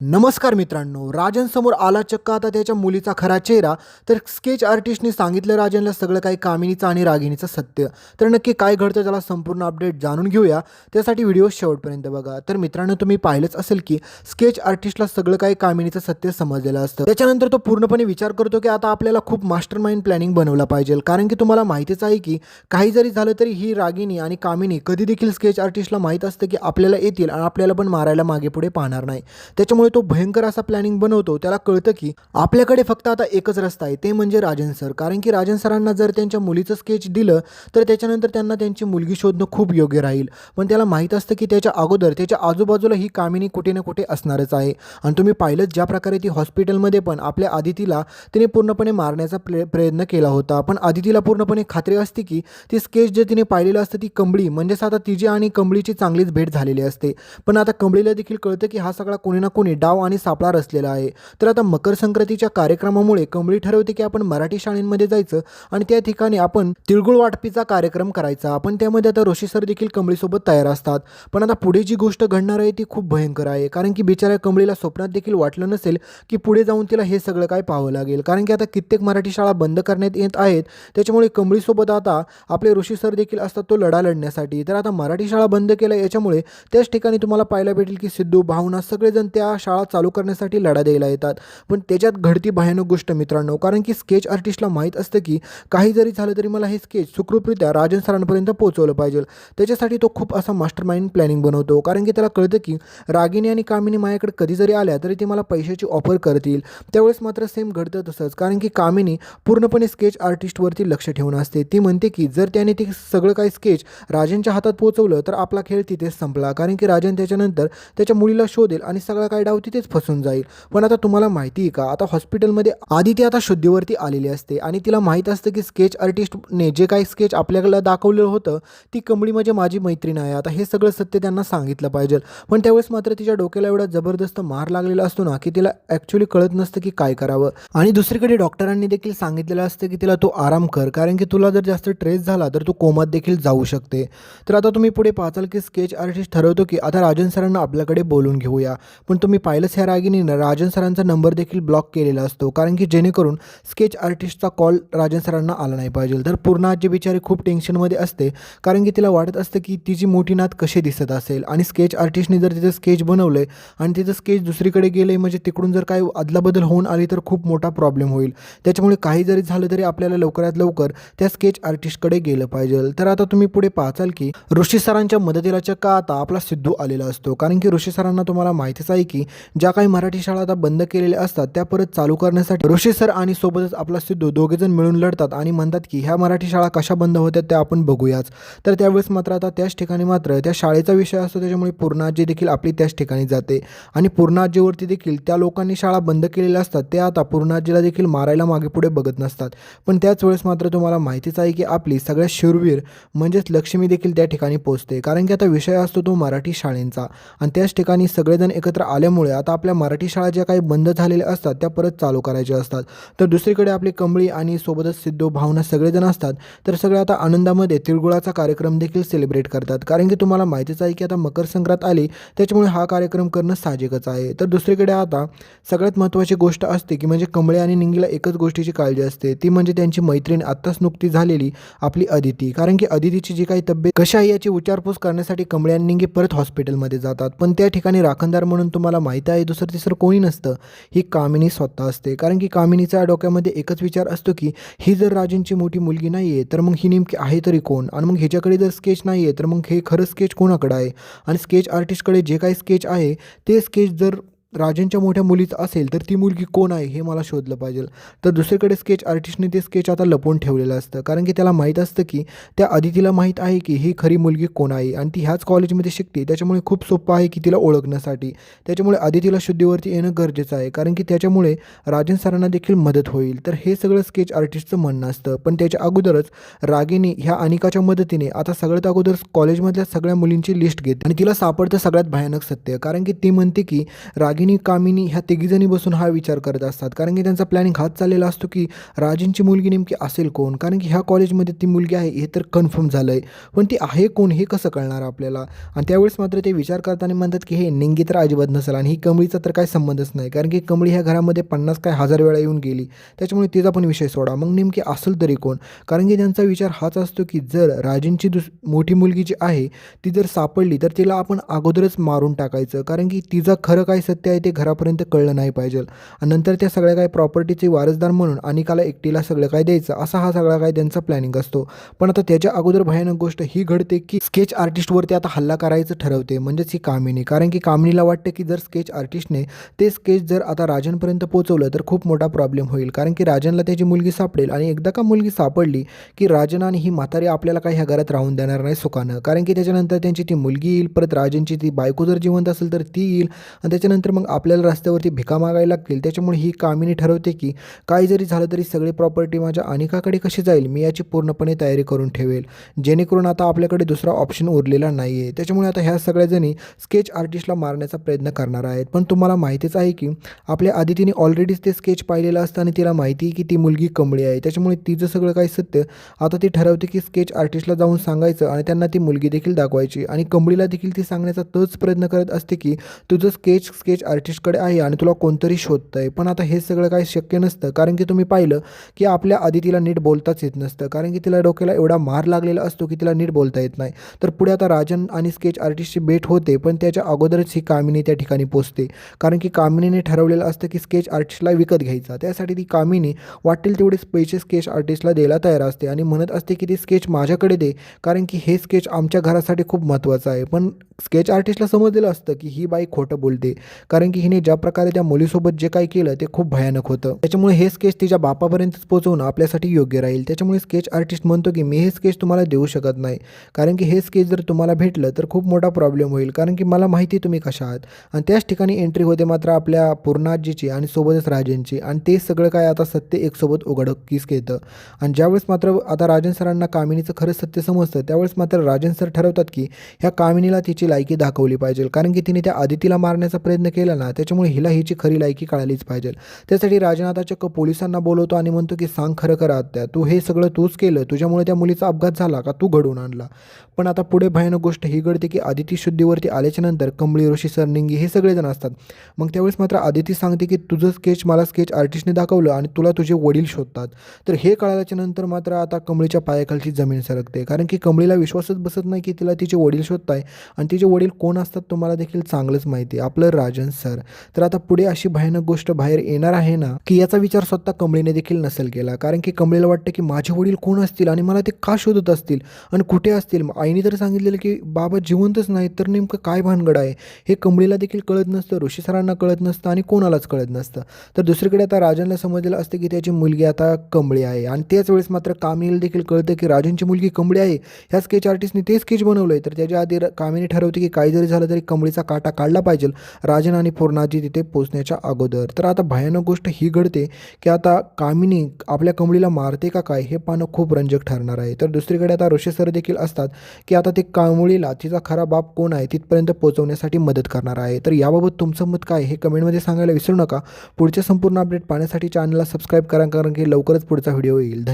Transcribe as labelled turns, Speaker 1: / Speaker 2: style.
Speaker 1: नमस्कार मित्रांनो राजन समोर आला चक्क आता त्याच्या मुलीचा खरा चेहरा. तर स्केच आर्टिस्टने सांगितलं राजनला सगळं काही कामिनीचं आणि रागिणीचं सत्य. तर नक्की काय घडतं त्याला संपूर्ण अपडेट जाणून घेऊया. त्यासाठी व्हिडिओ शेवटपर्यंत बघा. तर मित्रांनो तुम्ही पाहिलंच असेल की स्केच आर्टिस्टला सगळं काही कामिनीचं सत्य समजलेलं असतं. त्याच्यानंतर तो पूर्णपणे विचार करतो की आता आपल्याला खूप मास्टर माइंड प्लॅनिंग बनवला पाहिजे. कारण की तुम्हाला माहितीच आहे की काही जरी झालं तरी ही रागिणी आणि कामिनी कधी देखील स्केच आर्टिस्टला माहीत असतं की आपल्याला येतील आणि आपल्याला पण मारायला मागे पुढे पाहणार नाही. त्याच्यामुळे तो भयंकर असा प्लॅनिंग बनवतो. त्याला कळतं की आपल्याकडे फक्त आता एकच रस्ता आहे ते म्हणजे राजन सर. कारण की राजन सरांना जर त्यांच्या मुलीचं स्केच दिलं तर त्याच्यानंतर त्यांना त्यांची मुलगी शोधणं खूप योग्य राहील. पण त्याला माहीत असतं की त्याच्या अगोदर त्याच्या आजूबाजूला ही कामिनी कुठे ना कुठे असणारच आहे. आणि तुम्ही पाहिलंच ज्या प्रकारे ती हॉस्पिटलमध्ये पण आपल्या आदितीला तिने पूर्णपणे मारण्याचा प्रे प्रयत्न केला होता. पण आदितीला पूर्णपणे खात्री असते की ती स्केच जे तिने पाहिलेलं असतं ती कंबळी म्हणजेच आता तिची आणि कंबळीची चांगलीच भेट झालेली असते. पण आता कंबळीला देखील कळतं की हा सगळा कोणी ना कोणी डाव आणि सापळा रचलेला आहे. तर आता मकर संक्रांतीच्या कार्यक्रमामुळे कंबळी ठरवते की आपण मराठी शाळेंमध्ये जायचं आणि त्या ठिकाणी आपण तिळगुळ वाटपीचा कार्यक्रम करायचा. आपण त्यामध्ये आता ऋषी सर देखील कंबळीसोबत तयार असतात. पण आता पुढे जी गोष्ट घडणार आहे ती खूप भयंकर आहे. कारण की बिचाऱ्या कंबळीला स्वप्नात देखील वाटलं नसेल की पुढे जाऊन तिला हे सगळं काय पाहावं लागेल. कारण की आता कित्येक मराठी शाळा बंद करण्यात येत आहेत. त्याच्यामुळे कंबळीसोबत आता आपले ऋषी सर देखील असतात तो लढा लढण्यासाठी. तर आता मराठी शाळा बंद केल्या याच्यामुळे त्याच ठिकाणी तुम्हाला पाहायला भेटेल की सिद्धू भावना सगळेजण त्या शाळा चालू करण्यासाठी लढा द्यायला येतात. पण त्याच्यात घडती भयानक गोष्ट मित्रांनो कारण की स्केच आर्टिस्टला माहीत असतं की काही जरी झालं तरी मला हे स्केच सुखरूपरित्या राजन सरांपर्यंत पोहोचवलं पाहिजे. त्याच्यासाठी तो खूप असा मास्टर माइंड प्लॅनिंग बनवतो. कारण की त्याला कळतं की रागिनी आणि कामिनी माझ्याकडे कधी जरी आल्या तरी ते मला पैशाची ऑफर करतील. त्यावेळेस मात्र सेम घडतं तसंच. कारण की कामिनी पूर्णपणे स्केच आर्टिस्टवरती लक्ष ठेवून असते. ती म्हणते की जर त्याने ते सगळं काही स्केच राजनच्या हातात पोहोचवलं तर आपला खेळ तिथेच संपला. कारण की राजन त्याच्यानंतर त्याच्या मुलीला शोधेल आणि सगळा काही डाव तिथेच फसून जाईल. पण आता तुम्हाला माहिती आहे का? आता हॉस्पिटलमध्ये आदिती आता शुद्धीवरती आलेली असते आणि तिला माहीत असतं की स्केच आर्टिस्टने जे काही स्केच आपल्याला दाखवलेलं होतं ती कमळी म्हणजे माझी मैत्रीण आहे. आता हे सगळं सत्य त्यांना सांगितलं पाहिजे. पण त्यावेळेस मात्र तिच्या डोक्याला एवढा जबरदस्त मार लागलेला असतो ना की तिला ॲक्च्युली कळत नसतं की काय करावं. आणि दुसरीकडे डॉक्टरांनी देखील सांगितलेलं असतं की तिला तू आराम कर कारण की तुला जर जास्त ट्रेस झाला तर तू कोमात देखील जाऊ शकते. तर आता तुम्ही पुढे पाचाल की स्केच आर्टिस्ट ठरवतो की आता राजन सरांना आपल्याकडे बोलून घेऊया. पण तुम्ही पाहिलंच ह्या रागिनीनं राजन सरांचा नंबर देखील ब्लॉक केलेला असतो. कारण की जेणेकरून स्केच आर्टिस्टचा कॉल राजन सरांना आला नाही पाहिजे. तर पूर्ण आजी बिचारी खूप टेन्शनमध्ये असते कारण की तिला वाटत असतं की तिची मोठी नात कशी दिसत असेल. आणि स्केच आर्टिस्टने जर तिचं स्केच बनवलं आहे आणि तिचं स्केच दुसरीकडे गेलं आहे म्हणजे तिकडून जर काही अदलाबदल होऊन आली तर खूप मोठा प्रॉब्लेम होईल. त्याच्यामुळे काही जरी झालं तरी आपल्याला लवकरात लवकर त्या स्केच आर्टिस्टकडे गेलं पाहिजे. तर आता तुम्ही पुढे पाहचाल की ऋषी सरांच्या मदतीला चक्का आता आपला सिद्धू आलेला असतो. कारण की ऋषी सरांना तुम्हाला माहितीच आहे की ज्या काही मराठी शाळा आता बंद केलेल्या असतात त्या परत चालू करण्यासाठी ऋषी सर आणि सोबतच आपला सिद्धू दोघेजण मिळून लढतात आणि म्हणतात की ह्या मराठी शाळा कशा बंद होत्या त्या आपण बघूयाच. तर त्यावेळेस मात्र आता त्याच ठिकाणी मात्र त्या शाळेचा विषय असतो त्याच्यामुळे पूर्णाजी देखील आपली त्याच ठिकाणी जाते. आणि पूर्णाजीवरती देखील त्या लोकांनी शाळा बंद केलेल्या असतात ते आता पूर्णाजीला देखील मारायला मागे पुढे बघत नसतात. पण त्याच वेळेस मात्र तुम्हाला माहितीच आहे की आपली सगळ्यात शूरवीर म्हणजेच लक्ष्मी देखील त्या ठिकाणी पोहोचते. कारण की आता विषय असतो तो मराठी शाळेंचा. आणि त्याच ठिकाणी सगळेजण एकत्र आल्यामुळे आता आपल्या मराठी शाळा ज्या काही बंद झालेल्या असतात त्या परत चालू करायच्या असतात. तर दुसरीकडे आपली कंबळी आणि सोबतच सिद्धू भावना सगळेजण असतात तर सगळे आता आनंदामध्ये तिळगुळाचा कार्यक्रम देखील सेलिब्रेट करतात. कारण की तुम्हाला माहितीच आहे की आता मकर संक्रांत आली त्याच्यामुळे हा कार्यक्रम करणं साहजिकच आहे. तर दुसरीकडे आता सगळ्यात महत्त्वाची गोष्ट असते की म्हणजे कंबळे आणि निंगीला एकच गोष्टीची काळजी असते ती म्हणजे त्यांची मैत्रीण आत्ताच नुकती झालेली आपली अदिती. कारण की अदितीची जी काही तब्येत कशा आहे याची विचारपूस करण्यासाठी कंबळे आणि निंगी परत हॉस्पिटलमध्ये जातात. पण त्या ठिकाणी राखणदार म्हणून तुम्हाला माहीत आहे दुसरं तिसरं कोणी नसतं. ही कामिनी स्वतः असते. कारण की कामिनीच्या डोक्यामध्ये एकच विचार असतो की ही जर राजेंची मोठी मुलगी नाही आहे तर मग ही नेमकी आहे तरी कोण? आणि मग ह्याच्याकडे जर स्केच नाही आहे तर मग हे खरं स्केच कोणाकडं आहे? आणि स्केच आर्टिस्टकडे जे काही स्केच आहे ते स्केच जर राजेंच्या मोठ्या मुलीचं असेल तर ती मुलगी कोण आहे हे मला शोधलं पाहिजे. तर दुसरीकडे स्केच आर्टिस्टने ते स्केच आता लपवून ठेवलेलं असतं. कारण की त्याला माहीत असतं की त्या अदितीला माहीत आहे की ही खरी मुलगी कोण आहे आणि ती ह्याच कॉलेजमध्ये शिकते. त्याच्यामुळे खूप सोपं आहे की तिला ओळखण्यासाठी. त्याच्यामुळे अदितीला शुद्धीवरती येणं गरजेचं आहे. कारण की त्याच्यामुळे राजन सरांना देखील मदत होईल. तर हे सगळं स्केच आर्टिस्टचं म्हणणं असतं. पण त्याच्या अगोदरच रागिनी ह्या अनिकाच्या मदतीने आता सगळ्यात अगोदर कॉलेजमधल्या सगळ्या मुलींची लिस्ट घेते. आणि तिला सापडतं सगळ्यात भयानक सत्य. कारण की ती म्हणते की राग रागिनी कामिनी ह्या तिघीजणी बसून हा विचार करत असतात. कारण की त्यांचा प्लॅनिंग हाच चाललेला असतो की राजेंची मुलगी नेमकी असेल कोण? कारण की ह्या कॉलेजमध्ये ती मुलगी आहे हे तर कन्फर्म झालं आहे पण ती आहे कोण हे कसं कळणार आपल्याला? आणि त्यावेळेस मात्र ते विचार करताना म्हणतात की हे निंगी तर अजिबात नसेल आणि ही कमळीचा तर काय संबंधच नाही. कारण की कमळी ह्या घरामध्ये पन्नास काय हजार वेळा येऊन गेली. त्याच्यामुळे तिचा पण विषय सोडा. मग नेमकी असेल तरी कोण? कारण की त्यांचा विचार हाच असतो की जर राजेंची दुस मोठी मुलगी जी आहे ती जर सापडली तर तिला आपण अगोदरच मारून टाकायचं. कारण की तिचं खरं काय सत्य आहे ते घरापर्यंत कळलं नाही पाहिजे. आणि नंतर त्या सगळ्या काय प्रॉपर्टीचे वारसदार म्हणून अनिकाला एकटीला सगळं काय द्यायचं असा हा सगळा काय त्यांचा प्लॅनिंग असतो. पण आता त्याच्या अगोदर भयानक गोष्ट ही घडते की स्केच आर्टिस्टवरती आता हल्ला करायचं ठरवते. म्हणजेच ही कामिनी. कारण की कामिनीला वाटतं की जर स्केच आर्टिस्टने ते स्केच जर आता राजनपर्यंत पोहोचवलं तर खूप मोठा प्रॉब्लेम होईल. कारण की राजनला त्याची मुलगी सापडेल आणि एकदा का मुलगी सापडली की राजन आणि ही म्हातारी आपल्याला काही ह्या घरात राहून देणार नाही सुखानं. कारण की त्याच्यानंतर त्यांची ती मुलगी येईल परत राजनची ती बायको जर जिवंत असेल तर ती येईल. आणि त्याच्यानंतर मग आपल्याला रस्त्यावरती भिका मागायला लागतील. त्याच्यामुळे ही कामिनी ठरवते की काही जरी झालं तरी सगळी प्रॉपर्टी माझ्या अनिकाकडे कशी जाईल? मी याची पूर्णपणे तयारी करून ठेवेल. जेणेकरून आता आपल्याकडे दुसरा ऑप्शन उरलेला नाही आहे त्याच्यामुळे आता ह्या सगळ्याजणी स्केच आर्टिस्टला मारण्याचा प्रयत्न करणार आहेत. पण तुम्हाला माहितीच आहे की आपल्या आदितीने ऑलरेडीच ते स्केच पाहिलेलं असतं आणि तिला माहिती आहे की ती मुलगी कमळी आहे. त्याच्यामुळे तिचं सगळं काही सत्य आता ती ठरवते की स्केच आर्टिस्टला जाऊन सांगायचं आणि त्यांना ती मुलगी देखील दाखवायची. आणि कमळीला देखील ती सांगण्याचा तोच प्रयत्न करत असते की तुझं स्केच स्केच आर्टिस्टकडे आहे आणि तुला कोणतरी शोधतं आहे पण आता हे सगळं काही शक्य नसतं. कारण की तुम्ही पाहिलं की आपल्या आदितीला नीट बोलताच येत नसतं. कारण की तिला डोक्याला एवढा मार लागलेला असतो की तिला नीट बोलता येत नाही. तर पुढे आता राजन आणि स्केच आर्टिस्टची भेट होते पण त्याच्या अगोदरच ही कामिनी त्या ठिकाणी पोचते. कारण की कामिनीने ठरवलेलं असतं की स्केच आर्टिस्टला विकत घ्यायचा. त्यासाठी ती कामिनी वाटेल तेवढेच पैसे स्केच आर्टिस्टला द्यायला तयार असते आणि म्हणत असते की ती स्केच माझ्याकडे दे. कारण की हे स्केच आमच्या घरासाठी खूप महत्त्वाचं आहे. पण स्केच आर्टिस्टला समजलेलं असतं की ही बाई खोटं बोलते. कारण कारण की हिने ज्या प्रकारे त्या मुलीसोबत जे काही केलं ते खूप भयानक होतं. त्याच्यामुळे हे स्केच तिच्या बापापर्यंतच पोहोचवणं आपल्यासाठी योग्य राहील. त्याच्यामुळे स्केच आर्टिस्ट म्हणतो की मी हे स्केच तुम्हाला देऊ शकत नाही. कारण की हे स्केच जर तुम्हाला भेटलं तर खूप मोठा प्रॉब्लेम होईल. कारण की मला माहिती तुम्ही कशा आहात. आणि त्याच ठिकाणी एंट्री होते मात्र आपल्या पूर्णाजीची आणि सोबतच राजेंची. आणि ते सगळं काय आता सत्य एकसोबत उघडकीस घेतं. आणि ज्यावेळेस मात्र आता राजन सरांना कामिनीचं खरंच सत्य समजतं त्यावेळेस मात्र राजन सर ठरवतात की ह्या कामिनीला तिची लायकी दाखवली पाहिजे. कारण की तिने त्या आदितीला मारण्याचा प्रयत्न केला. ना त्याच्यामुळे हिला हिची खरी लायकी कळालीच पाहिजे. त्यासाठी राजनाथा चक्क पोलिसांना बोलवतो आणि म्हणतो की सांग खरं खरं आत्या तू हे सगळं तूच केलं तुझ्यामुळे त्या मुलीचा अपघात झाला का? तू घडवून आणला. पण आता पुढे भयानक गोष्ट ही घडते की आदिती शुद्धीवरती आल्याच्यानंतर कंबळी ऋषी सरनिंगी हे सगळेजण असतात. मग त्यावेळेस मात्र आदिती सांगते की तुझं स्केच मला स्केच आर्टिस्टने दाखवलं आणि तुला तुझे वडील शोधतात. तर हे कळाल्याच्या नंतर मात्र आता कमळीच्या पायाखालची जमीन सरकते. कारण की कमळीला विश्वासच बसत नाही की तिला तिचे वडील शोधताय आणि तिचे वडील कोण असतात तुम्हाला देखील चांगलंच माहिती आहे. आपलं राजन सर. तर आता पुढे अशी भयानक गोष्ट बाहेर येणार आहे ना की याचा विचार स्वतः कमळीने देखील नसेल केला. कारण की कमळीला वाटतं की माझे वडील कोण असतील आणि मला ते का शोधत असतील आणि कुठे असतील? आईने तर सांगितलेलं की बाबा जिवंतच नाही तर नेमकं काय भानगड आहे? हे कमळीला देखील कळत नसतं ऋषी सरांना कळत नसतं आणि कोणालाच कळत नसतं. तर दुसरीकडे आता राजनला समजलेलं असतं की त्याची मुलगी आता कमळी आहे आणि त्याच वेळेस मात्र कामिनीला देखील कळतं की राजनची मुलगी कमळी आहे. ह्या स्केच आर्टिस्टने ते स्केच बनवलं आहे तर त्याच्या आधी कामिनी ठरवते की काही जरी झालं तरी कमळीचा काटा काढला पाहिजे. राजन आणि पूर्णाजी तिथे पोचण्याच्या अगोदर. तर आता भयानक गोष्ट ही घडते की आता कामिनी आपल्या कमळीला मारते का काय हे पाहणं खूप रंजक ठरणार आहे. तर दुसरीकडे आता ऋषेसर देखील असतात की आता ते कामळीला तिचा खरा बाप कोण आहे तिथपर्यंत पोहोचवण्यासाठी मदत करणार आहे. तर याबाबत तुमचं मत काय हे कमेंटमध्ये सांगायला विसरू नका. पुढचे संपूर्ण अपडेट पाहण्यासाठी चॅनलला सबस्क्राईब करा कारण की लवकरच पुढचा व्हिडिओ येईल.